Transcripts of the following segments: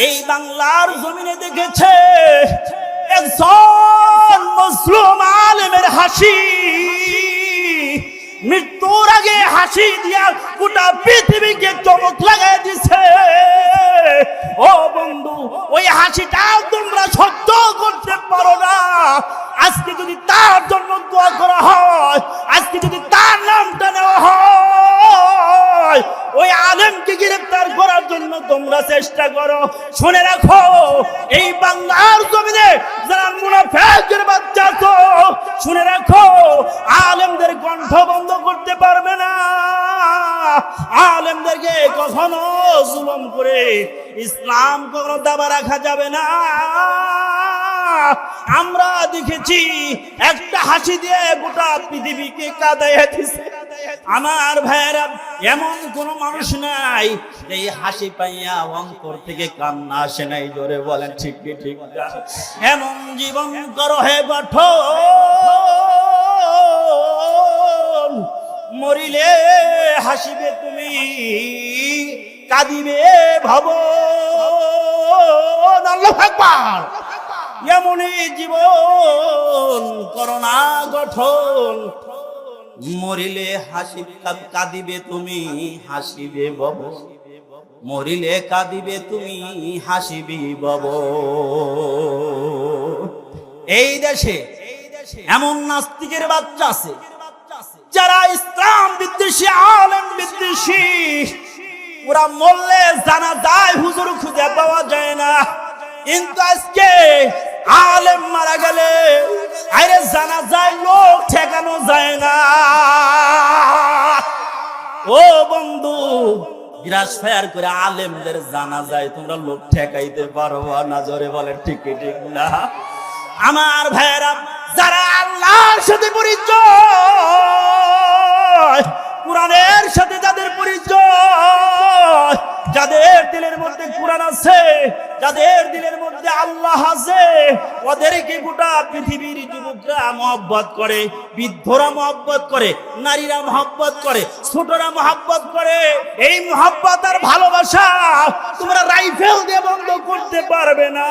এই বাংলার জমিনে দেখেছে একজন মুসলিম আলেমের হাসি। মৃত্যুর আগে হাসি দিয়া গোটা পৃথিবীকে চমক লাগাই দিছে। ও বন্ধু, ওই হাসিটা তোমরা সহ্য করতে পারো না। আজকে যদি তার জন্য দোয়া করা হয়, আজকে যদি তার নামটা নেওয়া হয় ওই আলেমকে গ্রেফতার করার জন্য তোমরা চেষ্টা করো। শুনে রাখো, এই বাংলার জমিনে যারা মুনাফেকের বাচ্চা তো শুনে রাখো, আলেমদের কণ্ঠ বন্ধ করতে পারবে না। আলেমদেরকে কখনো জুলম করে ইসলাম কখনো দাবা রাখা যাবে না। আমরা দেখেছি, একটা হাসি দিয়ে গোটা পৃথিবীকে কাদাইয়া দিছে। আমার ভাইয়েরা, এমন কোন মানুষ নাই এই হাসি পাইয়া অন্তর থেকে কান্না আসে নাই, জোরে বলেন, ঠিক ঠিক এমন জীবন করো হে গঠন। মরিলে হাসিবে তুমি, কাঁদিবে ভব এমনই জীবন করোনা গঠন। মরিলে হাসি কাঁদিবে তুমি, হাসিবে বব। মরিলে কাঁদিবে তুমি, হাসিবি বব। এই দেশে এমন নাস্তিকের বাচ্চা আছে, যারা ইসলাম বিদ্বেষী, আলেম বিদ্বেষী। ওরা মরলে জানা যায় হুজুর খুঁজে পাওয়া যায় না। কিন্তু আজকে আলেম মারা গেলে, আরে জানা যায় লোক ঠেকানো যায় না। ফায়ার করে আলেমদের জানা যায় তোমরা লোক ঠেকাইতে পারো না, জোরে বলে ঠিক ঠিক না? আমার ভাইয়েরা, যারা আল্লাহর সাথে পরিচয়, কোরআনের সাথে যাদের পরিচয় যাদের দিলের মধ্যে কোরআন আছে, যাদের দিলের মধ্যে আল্লাহ আছে, ওদেরকে গোটা পৃথিবীর যুবকরা মহব্বত করে, বৃদ্ধরা মহব্বত করে, নারীরা মহব্বত করে, ছোটরা মহব্বত করে। এই মহব্বত আর ভালোবাসা তোমরা রাইফেল দিয়ে বন্ধ করতে পারবে না।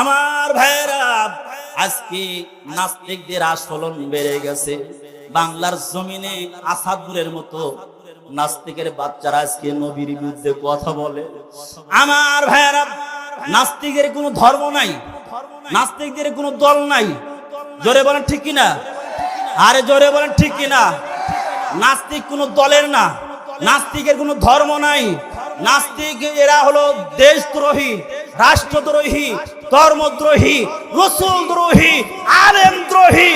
আমার ভাইয়েরা, আজকে নাস্তিকদের আস্ফলন বেড়ে গেছে। বাংলার জমিনে আসাদুরের মতো নাস্তিকের বাচ্চারা আজকে নবীর বিরুদ্ধে কথা বলে। আমার ভাইয়েরা, নাস্তিকের কোনো ধর্ম নাই, নাস্তিকদের কোনো দল নাই। জোরে বলেন ঠিক কিনা? আরে জোরে বলেন ঠিক কিনা? নাস্তিক কোনো দলের না, নাস্তিকের কোনো ধর্ম নাই। নাস্তিক এরা হলো দেশদ্রোহী, রাষ্ট্রদ্রোহী, ধর্মদ্রোহী রসুল দ্রোহী আলেম দ্রোহী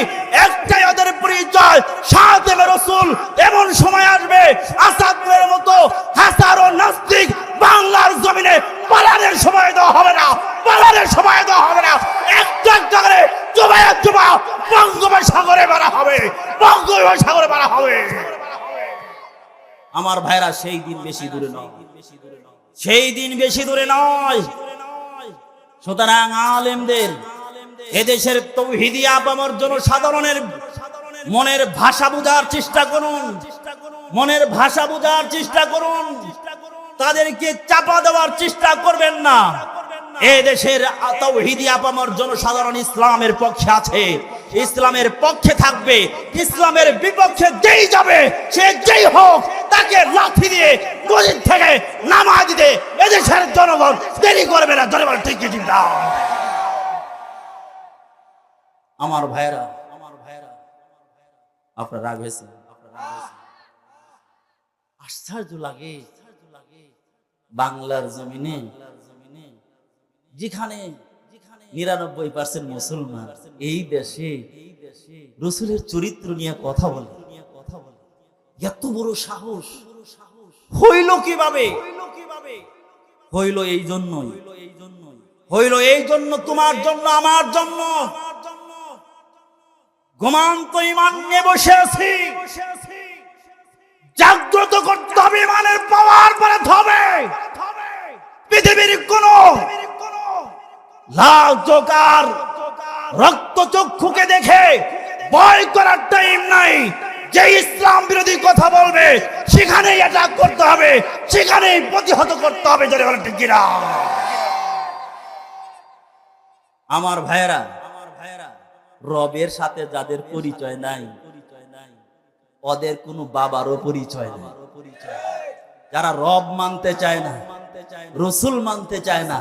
একটাই ওদের পরিচয় সাদেব রসুল। এমন সময় আসবে, আসাদের মতো হাজারো নাস্তিক বাংলার জমিনে পালানের সময় দেওয়া হবে না, পালানের সময় দেওয়া হবে না। একটা করে জমায়া জমা বঙ্গোপসাগরে মারা হবে বঙ্গোপসাগরে মারা হবে। আমার ভাইরা সেই দিন বেশি দূরে নয়। সেই দিন বেশি দূরে নয়। সুতরাং আলেমদের এদেশের তৌহিদি আপামর সাধারণের মনের ভাষা বোঝার চেষ্টা করুন। মনের ভাষা বোঝার চেষ্টা করুন। তাদেরকে চাপা দেওয়ার চেষ্টা করবেন না। এ দেশের তৌহিদি আপামর জনসাধারণ ইসলামের পক্ষে আছে। ইসলামের পক্ষে থাকবে, ইসলামের বিপক্ষে যেই যাবে, সে যেই হোক, তাকে লাঠি দিয়ে গদির থেকে নামা দিতে এদেশের জনগণ দেরি করবে না। জনগণ ঠিক চিন্তা? আমার ভাইরা আমার ভাইরা আপনার রাগ হয়েছে? আশ্চর্য লাগে। বাংলার জমিনে যেখানে নিরানব্বই পার্সেন্ট মুসলমান এই দেশে রসুলের চরিত্র নিয়ে কথা বলে। এত বড় সাহস। হইল কীভাবে? হইল এই জন্যই। হইল এই জন্য তোমার জন্য, আমার জন্য। ঘুমান্ত ইমান নিয়ে বসে আছি। জাগ্রত করতে হবে, ইমানের পাওয়ার পরে হবে। পৃথিবীর কোন লাল চোকার রক্ত চক্ষুকে দেখে ভয় করার টাইম নাই। যে ইসলাম বিরোধী কথা বলবে, সেখানেই অ্যাটাক করতে হবে, সেখানেই প্রতিহত করতে হবে বলেন ঠিক কিনা? আমার ভাইয়েরা আমার ভাইয়েরা, রবের সাথে যাদের পরিচয় নাই, ওদের কোনো বাবারও পরিচয় নাই। যারা রব মানতে চায় না, রসুল মানতে চায় না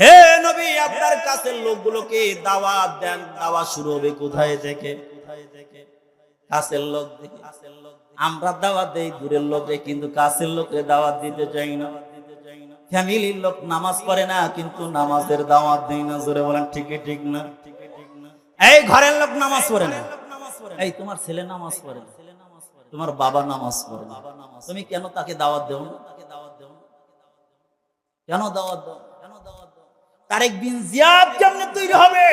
হে নবী, আপনার কাছের লোকগুলোকে দাওয়াত দেন। দাওয়াত শুরু হবে কোথায় থেকে? কাছের লোক আমরা দাওয়াত দেই দূরের লোকে, কিন্তু কাছের লোকে দাওয়াত দিতে চাই না। ফ্যামিলির লোক নামাজ পড়ে না, কিন্তু নামাজের দাওয়াত দেই না। জোরে বলেন ঠিকই ঠিক না? এই ঘরের লোক নামাজ পড়ে না। এই, তোমার ছেলে নামাজ পড়ে না। তোমার বাবা নামাজ পড়ে না। তুমি কেন তাকে দাওয়াত দেও না? কেন দাওয়াত দাও কেন দাওয়াত দাও তারেক বিন জিয়াদ কেমনে তৈরি হবে?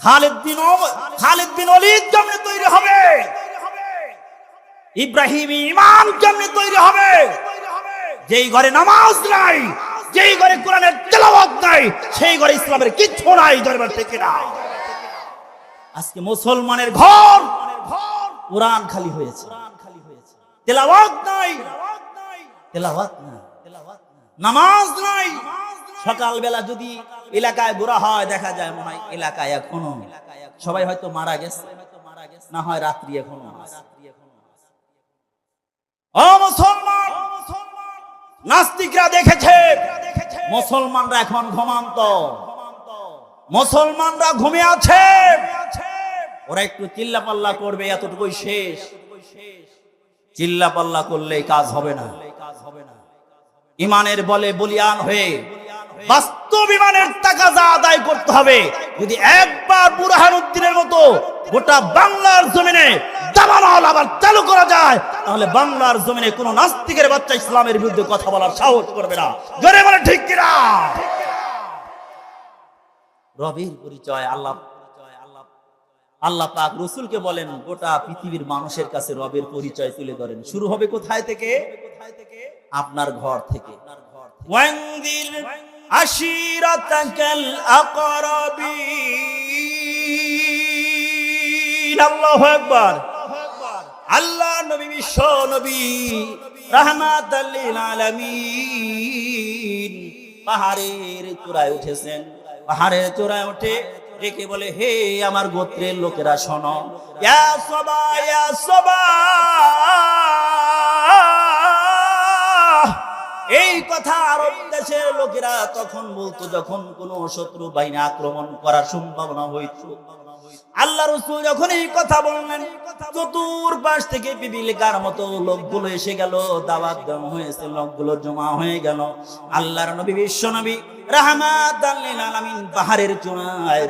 খালিদ বিন খালিদ বিন ওলিদ কেমনে তৈরি হবে? ইব্রাহিম ইমাম কেমনে তৈরি হবে? যেই ঘরে নামাজ নাই, যেই ঘরে কোরআনের নাই, সেই ঘরে ইসলামের কিচ্ছু নাই ধরবার থেকে আজকে মুসলমানের ঘর কোরআন খালি হয়েছে। তেলাওয়াত নাই নাই, নামাজ নাই সকালবেলা যদি এলাকায় ঘোরা হয়, দেখা যায় মনে হয় এলাকায় এখনও। সবাই হয়তো মারা গেছে। না হয় রাত্রি এখনও নাস্তিকরা দেখেছে, মুসলমানরা এখন ঘুমান্ত। মুসলমানরা ঘুমিয়ে আছে। ওরা একটু চিল্লা পাল্লা করবে, এতটুকুই শেষ। চিল্লা পাল্লা করলে কাজ হবে না। ইমানের বলে বলিয়ান হয়ে বাস্তব টাকা যা আদায় করতে হবে। যদি একবার মতো গোটা বাংলার জমিনে দাবানল আবার চালু করা যায়, তাহলে বাংলার জমিনে নাস্তিকের বাচ্চা ইসলামের বিরুদ্ধে কথা বলার সাহস করবে না। জোরে বলে ঠিক কিনা? রবির পরিচয় আল্লাহ আল্লাহ পাক রসুলকে বলেন, গোটা পৃথিবীর মানুষের কাছে রবের পরিচয় তুলে ধরেন। শুরু হবে কোথায় থেকে? আপনার ঘর থেকে। ওয়ান্দির আশিরাতাকাল আকরাবিন আল্লাহু আকবার। আল্লাহ নবী, বিশ্ব নবী, রাহমাতাল লিল আলামিন পাহাড়ের চূড়ায় উঠেছেন। পাহাড়ের চূড়ায় উঠে ডেকে বলে, হে আমার গোত্রের লোকেরা, শোনো। ইয়া সবা। দেশের লোকেরা তখন বলতো, যখন কোন শত্রু বাহিনী আক্রমণ করার সম্ভাবনা হইত। আল্লাহ রসুল যখন এই কথা বললেন চতুর পাশ থেকে পিপিলিকার মতো লোকগুলো এসে গেল, দাওয়াত দেওয়া হয়েছে, লোকগুলো জমা হয়ে গেল। আল্লাহর নবী, বিশ্ব নবী পাহাড়ের চূড়ায়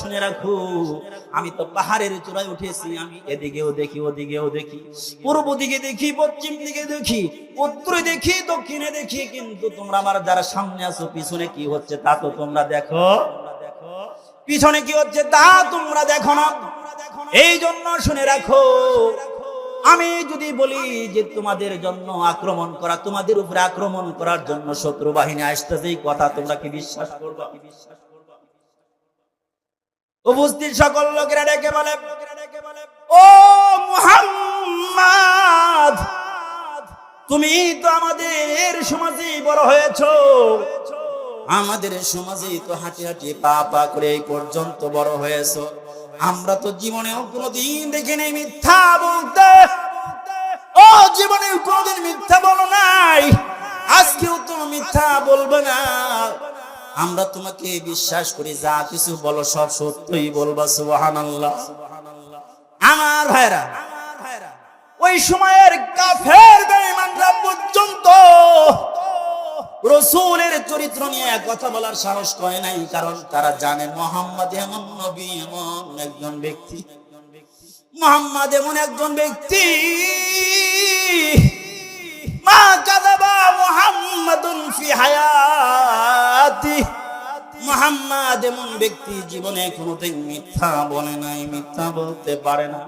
শুনে আমি তো পাহাড়ের চূড়ায় উঠেছি, আমি এদিকেও দেখি, ওদিকেও দেখি। পূর্ব দিকে দেখি, পশ্চিম দিকে দেখি, উত্তরে দেখি, দক্ষিণে দেখি, কিন্তু তোমরা আমার যারা সামনে আছো, পিছনে কি হচ্ছে তা তো তোমরা দেখো। পিছনে কি হচ্ছে তা তোমরা দেখো না। এই জন্য শুনে রাখো, আমি যদি বলি যে তোমাদের জন্য আক্রমণ করা, তোমাদের উপরে আক্রমণ করার জন্য শত্রু বাহিনী আসতেছে, এই কথা তোমরা কি বিশ্বাস করবা? উপস্থিত সকল লোকেরা ডেকে বলে, ও মুহাম্মদ, তুমি তো আমাদের সমাজে বড় হয়েছো। আমাদের সমাজে তো হাঁটি হাঁটি পা পা করে এই পর্যন্ত বড় হয়েছো। আমরা তো জীবনেও কোনোদিন দেখিনি মিথ্যা বলতে। ও জীবনে কোনোদিন মিথ্যা বলো নাই। আজকেও তুমি মিথ্যা বলবে না। আমরা তোমাকে বিশ্বাস করি, যা কিছু বলো সব সত্যই বলবা, সুবহানাল্লাহ। আমার ভাইরা, ওই সময়ের কাফের বেঈমানরা পর্যন্ত রসুলের চরিত্র নিয়ে এক কথা বলার সাহস করে নাই, কারণ তারা জানে মোহাম্মদ এমন নবী, এমন একজন ব্যক্তি। মোহাম্মদ এমন একজন ব্যক্তি। মা কাদাবা মোহাম্মদুন ফি হায়াতি। মোহাম্মদ এমন ব্যক্তি জীবনে কোনোদিন মিথ্যা বলে নাই, মিথ্যা বলতে পারে না।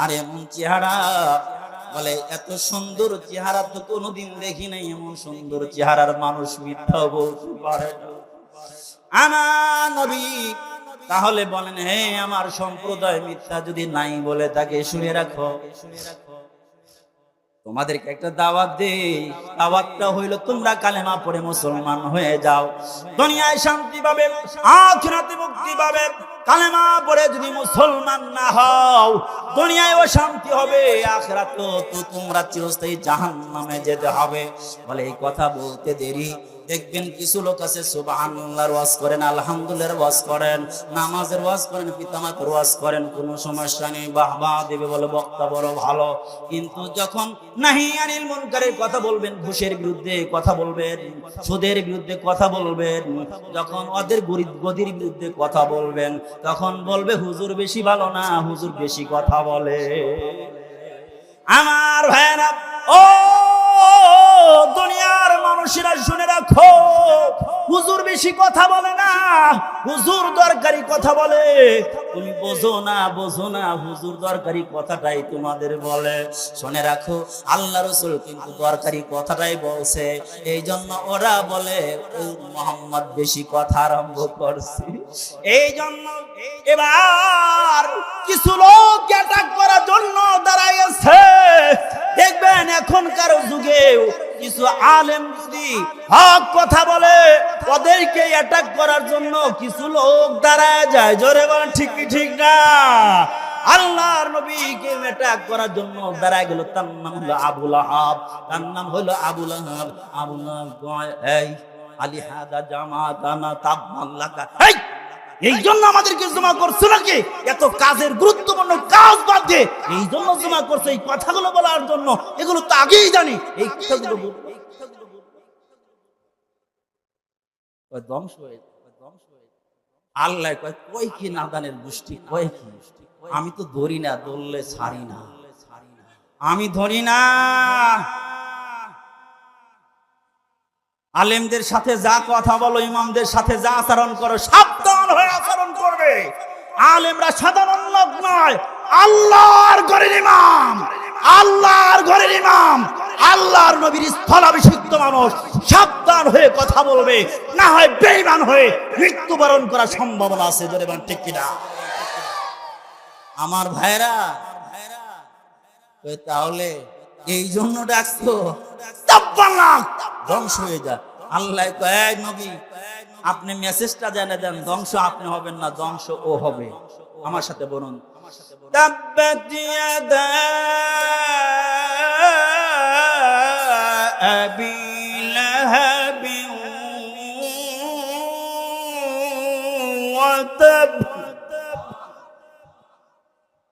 আর এমন চেহারা বলে, এত সুন্দর চেহারা তো কোনোদিন দেখি নাই, এমন সুন্দর চেহারার মানুষ মিথ্যা বলতে পারে আনা নবী, তাহলে বলেন, হে আমার সম্প্রদায়, মিথ্যা যদি নাই বলে তাকে শুনে রাখো শুনে রাখো। তোমাদেরকে একটা দাওয়াত দেই। দাওয়াতটা হইল, তোমরা কালেমা পড়ে মুসলমান হয়ে যাও। দুনিয়ায় শান্তি পাবে, আখিরাতে মুক্তি পাবে। কালেমা পড়ে যদি মুসলমান না হও দুনিয়ায় শান্তি হবে, আখিরাতেও তো তোমরা চিরস্থায়ী জাহান্নামে যেতে হবে। বলে এই কথা বলতে দেরি। দেখবেন কিছু লোক আছে, সুবহানাল্লাহর ওয়াজ করেন, আলহামদুলিল্লাহর ওয়াজ করেন, নামাজের ওয়াজ করেন, পিতামাতার ওয়াজ করেন, কোনো সমস্যা নেই বাহবা দেবে বলে বক্তা বড় ভালো। কিন্তু যখন নাহি আনিল কথা বলবেন, ঘুষের বিরুদ্ধে কথা বলবেন, সুদের বিরুদ্ধে কথা বলবেন, যখন ওদের গরিব গদির বিরুদ্ধে কথা বলবেন, তখন বলবে, হুজুর বেশি ভালো না, হুজুর বেশি কথা বলে। আমার ভাইরা ও দুনিয়ার মানুষেরা শুনে রাখো। হুজুর বেশি কথা বলে না। হুজুর দরকারি কথা বলে। তুমি বোঝো না বোঝো না, হুজুর দরকারি কথাটাই তোমাদের বলে। শুনে রাখো, আল্লাহ রসুল কিন্তু দরকারি কথাটাই বলছে। এই জন্য ওরা বলে "ও মোহাম্মদ বেশি কথা আরম্ভ করছে। এই জন্য এবার কিছু লোক অ্যাটাক করার জন্য দাঁড়াইছে দেখবেন এখনকার যুগে কিছু আলেম যদি হক কথা বলে, ওদেরকে অ্যাটাক করার জন্য কিছু লোক দাঁড়ায় যায়। জোরে বলেন, ঠিক ঠিক না? অ্যাটাক করার জন্য হলো হলো আবুল এই এই জন্য আমাদেরকে জমা করছ নাকি? এত কাজের গুরুত্বপূর্ণ কাজ বাদ দিয়ে এই জন্য জমা করছ এই কথাগুলো বলার জন্য। এগুলো তো আগেই জানি। এই কথাগুলো আমি তো ধরি না, ধরলে ছাড়ি না। আমি ধরি না। আলেমদের সাথে যা কথা বলো, ইমামদের সাথে যা আচরণ করো সাবধান হয়ে আচরণ করবে। আলেমরা সাধারণ লোক নয় আল্লাহর ঘরের ইমাম। আল্লাহর ঘরের ইমাম। আল্লাহর নবীর স্থলাভিষিক্ত মানুষ সাবধান হয়ে কথা বলবে না হয় বেঈমান হয়ে মৃত্যুবরণ করার সম্ভাবনা আছে জোরে বান ঠিক কিনা? আমার ভাইরা তাহলে এই জন্য তাব্বাল্লাহ, ধ্বংস হয়ে যা। আল্লাহ কয়, "এই নবী আপনি মেসেজটা জেনে দেন, ধ্বংস আপনি হবেন না, ধ্বংস ও হবে। আমার সাথে বলুন।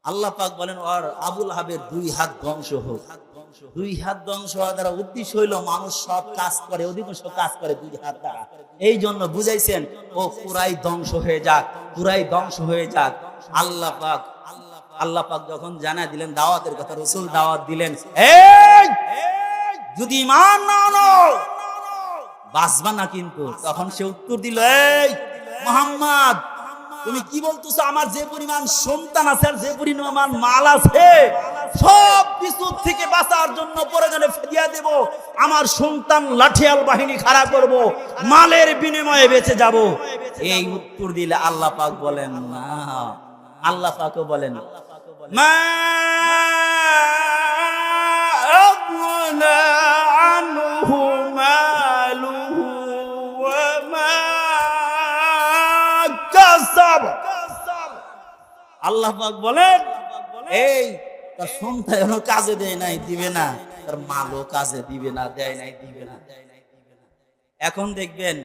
আল্লাহ পাক বলেন ওর আবুল হাবের দুই হাত ধ্বংস হোক। দুই হাত ধ্বংস হওয়া দ্বারা উদ্দেশ্য হইল মানুষ সব কাজ করে, অধিকাংশ কাজ করে দুই হাত দ্বারা। এই জন্য বুঝাইছেন, ও পুরাই ধ্বংস হয়ে যাক পুরাই ধ্বংস হয়ে যাক। আল্লাহ পাক আল্লাহ পাক যখন জানা দিলেন, দাওয়াতের কথা রসুল দাওয়াত দিলেন যদি না বাঁচবা না কিন্তু। তখন সে উত্তর দিল, এই, মোহাম্মদ, তুমি কি বলতেছো? আমার যে পরিমাণ সন্তান আছে, আর যে পরিমাণ মাল আছে সব কিছু থেকে বাঁচার জন্য প্রয়োজনে ফেরিয়া দেব, আমার সন্তান লাঠিয়াল বাহিনী খাড়া করব, মালের বিনিময়ে বেঁচে যাব। এই উত্তর দিলে আল্লাহ পাক বলেন, না। আল্লাহ পাক বলেন, মা আল্লাহ পাক বলেন, এই তার সন্তানও কাজে দেয় নাই, দিবে না। তার মালও কাজে দিবে না, দেয় নাই, দিবে না। এখন দেখবেন